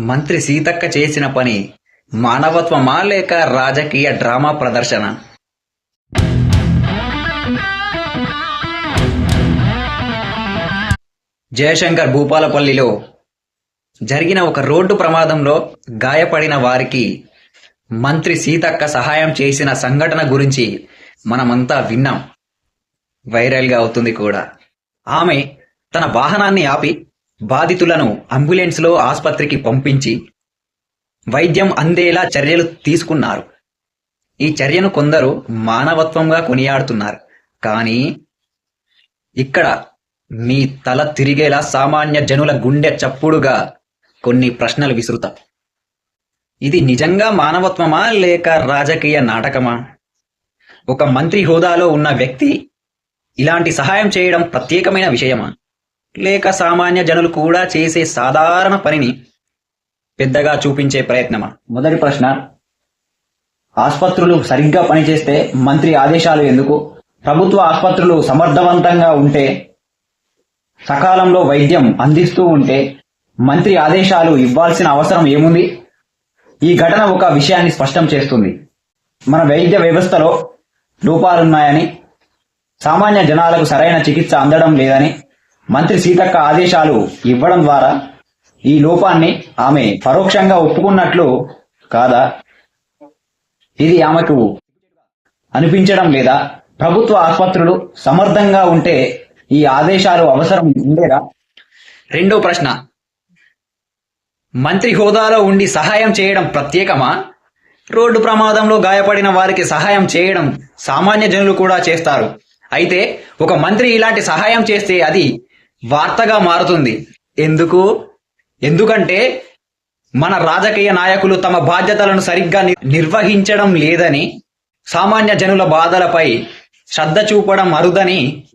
మంత్రి సీతక్క చేసిన పని మానవత్వమా లేక రాజకీయ డ్రామా ప్రదర్శన? జయశంకర్ భూపాలపల్లిలో జరిగిన ఒక రోడ్డు ప్రమాదంలో గాయపడిన వారికి మంత్రి సీతక్క సహాయం చేసిన సంఘటన గురించి మనమంతా విన్నాం. వైరల్గా అవుతుంది కూడా. ఆమె తన వాహనాన్ని ఆపి బాధితులను అంబులెన్స్లో ఆసుపత్రికి పంపించి వైద్యం అందేలా చర్యలు తీసుకున్నారు. ఈ చర్యను కొందరు మానవత్వంగా కొనియాడుతున్నారు. కానీ ఇక్కడ మీ తల తిరిగేలా సామాన్య జనుల గుండె చప్పుడుగా కొన్ని ప్రశ్నలు విసురుతా. ఇది నిజంగా మానవత్వమా లేక రాజకీయ నాటకమా? ఒక మంత్రి హోదాలో ఉన్న వ్యక్తి ఇలాంటి సహాయం చేయడం ప్రత్యేకమైన విషయమా? లేక సామాన్య జనులు కూడా చేసే సాధారణ పనిని పెద్దగా చూపించే ప్రయత్నమా? మొదటి ప్రశ్న ఆసుపత్రులు సరిగ్గా పనిచేస్తే మంత్రి ఆదేశాలు ఎందుకు? ప్రభుత్వ ఆసుపత్రులు సమర్థవంతంగా ఉంటే సకాలంలో వైద్యం అందిస్తూ ఉంటే మంత్రి ఆదేశాలు ఇవ్వాల్సిన అవసరం ఏముంది? ఈ ఘటన ఒక విషయాన్ని స్పష్టం చేస్తుంది. మన వైద్య వ్యవస్థలో లోపాలున్నాయని సామాన్య జనాలకు సరైన చికిత్స అందడం లేదని మంత్రి సీతక్క ఆదేశాలు ఇవ్వడం ద్వారా ఈ లోపాన్ని ఆమె పరోక్షంగా ఒప్పుకున్నట్లు కాదా? ఇది ఆమెకు అనిపించడం లేదా? ప్రభుత్వ ఆసుపత్రులు సమర్థంగా ఉంటే ఈ ఆదేశాలు అవసరం ఉండేదా? రెండో ప్రశ్న. మంత్రి హోదాలో ఉండి సహాయం చేయడం ప్రత్యేకమా? రోడ్డు ప్రమాదంలో గాయపడిన వారికి సహాయం చేయడం సామాన్య జనులు కూడా చేస్తారు. అయితే ఒక మంత్రి ఇలాంటి సహాయం చేస్తే అది వార్తగా మారుతుంది. ఎందుకు? ఎందుకంటే మన రాజకీయ నాయకులు తమ బాధ్యతలను సరిగ్గా ని- నిర్వహించడం లేదని సామాన్య జనుల బాధలపై శ్రద్ధ చూపడం అరుదని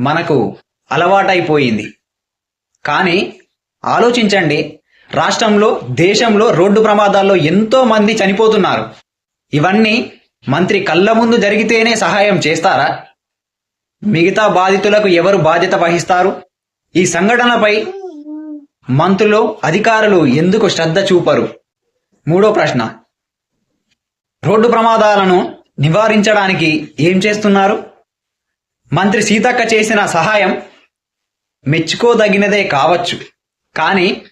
మనకు అలవాటైపోయింది. కానీ ఆలోచించండి రాష్ట్రంలో దేశంలో రోడ్డు ప్రమాదాల్లో ఎంతో మంది చనిపోతున్నారు. ఇవన్నీ మంత్రి కళ్ళ ముందు జరిగితేనే సహాయం చేస్తారా? మిగతా బాధితులకు ఎవరు బాధ్యత వహిస్తారు? ఈ సంఘటనపై మంత్రులు అధికారులు ఎందుకు శ్రద్ధ చూపరు? మూడో ప్రశ్న. రోడ్డు ప్రమాదాలను నివారించడానికి ఏం చేస్తున్నారు? మంత్రి సీతక్క చేసిన సహాయం మెచ్చుకోదగినదే కావచ్చు కానీ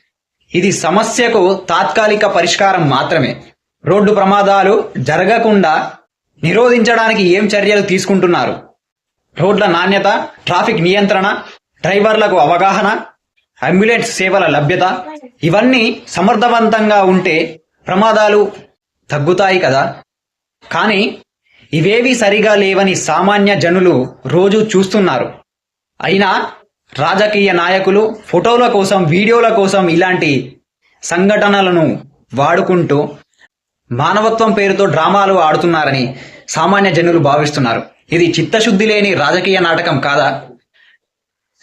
ఇది సమస్యకు తాత్కాలిక పరిష్కారం మాత్రమే. రోడ్డు ప్రమాదాలు జరగకుండా నిరోధించడానికి ఏం చర్యలు తీసుకుంటున్నారు? రోడ్ల నాణ్యత ట్రాఫిక్ నియంత్రణ డ్రైవర్లకు అవగాహన అంబులెన్స్ సేవల లభ్యత ఇవన్నీ సమర్థవంతంగా ఉంటే ప్రమాదాలు తగ్గుతాయి కదా. కానీ ఇవేవి సరిగా లేవని సామాన్య జనులు రోజు చూస్తున్నారు. అయినా రాజకీయ నాయకులు ఫోటోల కోసం వీడియోల కోసం ఇలాంటి సంఘటనలను వాడుకుంటూ మానవత్వం పేరుతో డ్రామాలు ఆడుతున్నారని సామాన్య జనులు భావిస్తున్నారు. ఇది చిత్తశుద్ధి లేని రాజకీయ నాటకం కాదా?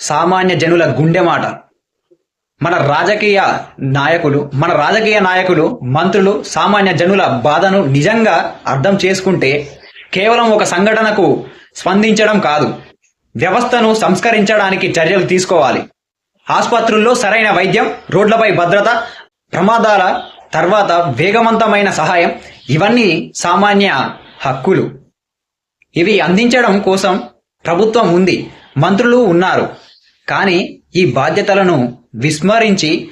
సామాన్య జనుల గుండె మాట. మన రాజకీయ నాయకులు మన రాజకీయ నాయకులు మంత్రులు సామాన్య జనుల బాధను నిజంగా అర్థం చేసుకుంటే కేవలం ఒక సంఘటనకు స్పందించడం కాదు వ్యవస్థను సంస్కరించడానికి చర్యలు తీసుకోవాలి. ఆసుపత్రుల్లో సరైన వైద్యం రోడ్లపై భద్రత ప్రమాదాల తర్వాత వేగవంతమైన సహాయం ఇవన్నీ సామాన్య హక్కులు. ఇవి అందించడం కోసం ప్రభుత్వం ఉంది మంత్రులు ఉన్నారు. కానీ ఈ బాధ్యతలను విస్మరించి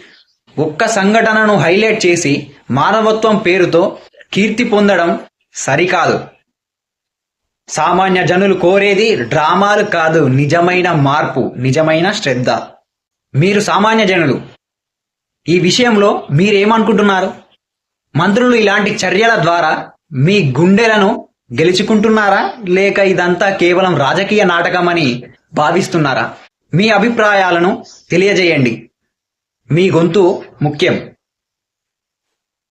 ఒక్క సంఘటనను హైలైట్ చేసి మానవత్వం పేరుతో కీర్తి పొందడం సరికాదు. సామాన్య జనులు కోరేది డ్రామాలు కాదు నిజమైన మార్పు నిజమైన శ్రద్ధ. మీరు సామాన్య జనులు ఈ విషయంలో మీరేమనుకుంటున్నారు? మంత్రులు ఇలాంటి చర్యల ద్వారా మీ గుండెలను గెలుచుకుంటున్నారా? లేక ఇదంతా కేవలం రాజకీయ నాటకమని భావిస్తున్నారా? మీ అభిప్రాయాలను తెలియజేయండి. మీ గొంతు ముఖ్యం.